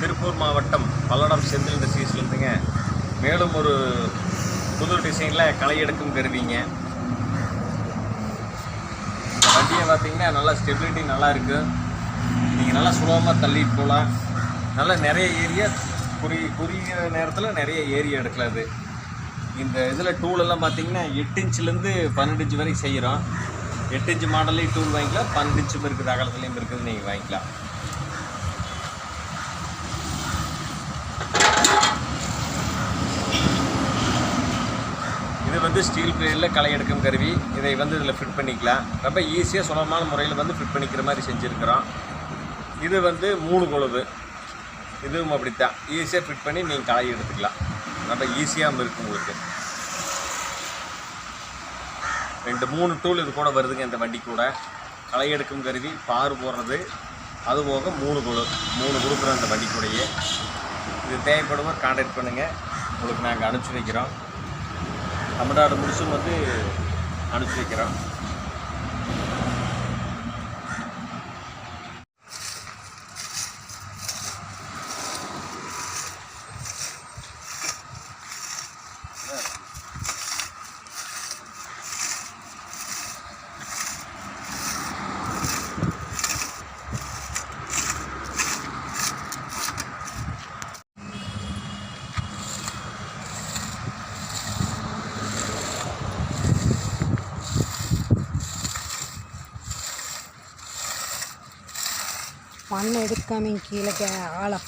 திருப்பூர் மாவட்டம் பல்லடம் செந்தில் இண்டஸ்ட்ரீஸ்லேருந்துங்க மேலும் ஒரு புது டிசைனில் களை எடுக்கும் கருவிங்க. இந்த வண்டியை பார்த்தீங்கன்னா நல்லா ஸ்டெபிலிட்டி நல்லா இருக்குது நீங்கள் நல்லா சுலபமாக தள்ளிட்டு போகலாம் நல்லா நிறைய ஏரியா குறி குறுகிய நேரத்தில் நிறைய ஏரியா எடுக்கலாம் அது இந்த இதில் டூலெல்லாம் பார்த்தீங்கன்னா எட்டு இன்ச்லேருந்து பன்னெண்டு இன்ச்சு வரைக்கும் செய்கிறோம் எட்டு இன்ச் மாடல்லையும் டூல் வாங்கிக்கலாம். பன்னெண்டு இன்ச்சும் இருக்குது அகலத்துலேயும் இருக்குது நீங்கள் வாங்கிக்கலாம். இது வந்து ஸ்டீல் பிளேடில் களை எடுக்கும் கருவி. இதை வந்து இதில் ஃபிட் பண்ணிக்கலாம். ரொம்ப ஈஸியாக சுலபமான முறையில் வந்து ஃபிட் பண்ணிக்கிற மாதிரி செஞ்சுருக்கிறோம். இது வந்து மூணு கொழுவு. இதுவும் அப்படித்தான். ஈஸியாக ஃபிட் பண்ணி நீங்கள் களை எடுத்துக்கலாம். ரொம்ப ஈஸியாக இருக்கும் உங்களுக்கு. ரெண்டு மூணு டூல் இது கூட வருதுங்க இந்த வண்டி கூட. களை எடுக்கும் கருவி பாறு போடுறது. அது போக மூணு குழு. மூணு கொடுக்குறோம் அந்த வண்டி கூடயே. இது தேவைப்படுவோம் கான்டாக்ட் பண்ணுங்கள் உங்களுக்கு நாங்கள் அனுப்பிச்சி வைக்கிறோம். தமிழ்நாடு முழுசும் வந்து அனுப்பிச்சி வைக்கிறோம். மண் எடுக்காமல் கீழே கே- ஆழம்.